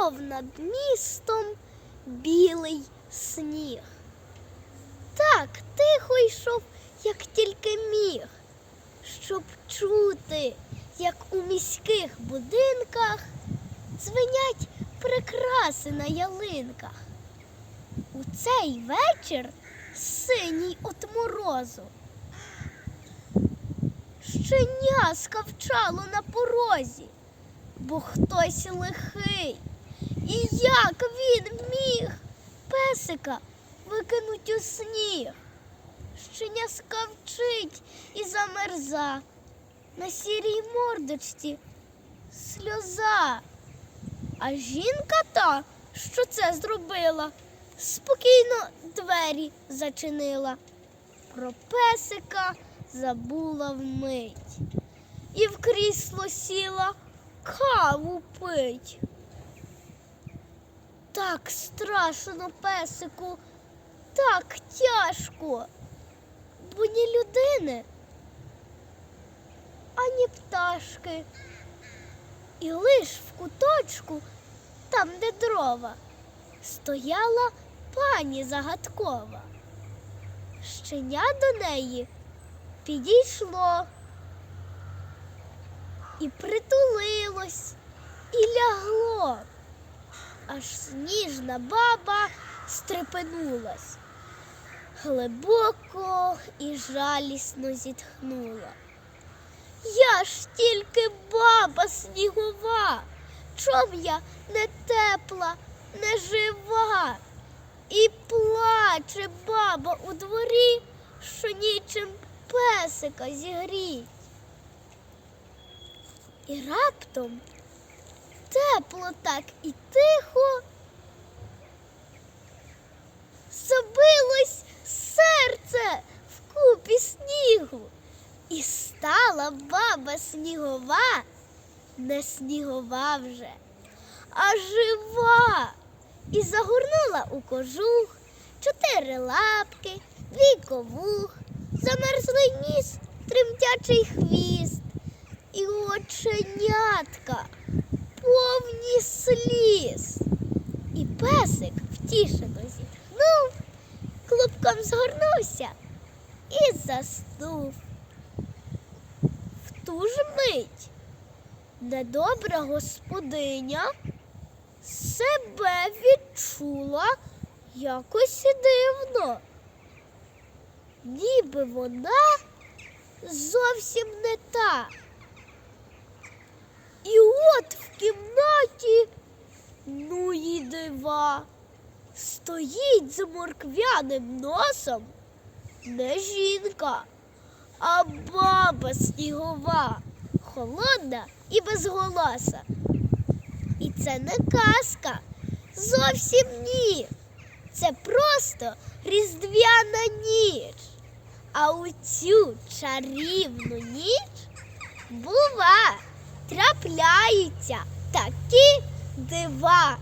йшов над містом білий сніг. Так тихо йшов, як тільки міг, щоб чути, як у міських будинках дзвенять прикраси на ялинках. У цей вечір синій от морозу. Щеня скавчало на порозі, бо хтось лихий. І як він міг песика викинуть у сніг? Щеня скавчить і замерза. На сірій мордочці сльоза. А жінка та, що це зробила, спокійно двері зачинила. Про песика забула вмить. І в крісло сіла каву пить. Так страшно песику, так тяжко, бо ні людини, ані пташки. І лиш в куточку, там, де дрова, стояла пані загадкова. Щеня до неї підійшло і притулилось, і лягло, аж сніжна баба стрепенулась, глибоко і жалісно зітхнула. Я ж тільки баба снігова, чом я не тепла, не жива, і плаче баба у дворі, що нічим песика зігріть. І раптом тепло так і тихо. Забилось серце в купі снігу. І стала баба снігова, не снігова вже, а жива. І загорнула у кожух чотири лапки, дві ковух, замерзлий ніс, тремтячий хвіст, і оченятка повні сліз. І песик втішено зітхнув, клубком згорнувся і заснув. В ту ж мить недобра господиня себе відчула якось дивно, ніби вона зовсім не та. І от в кімнаті, ну і дива, стоїть з морквяним носом не жінка, а баба снігова, холодна і безголоса. І це не казка, зовсім ні. Це просто різдвяна ніч. А у цю чарівну ніч бува, трапляються такі дива.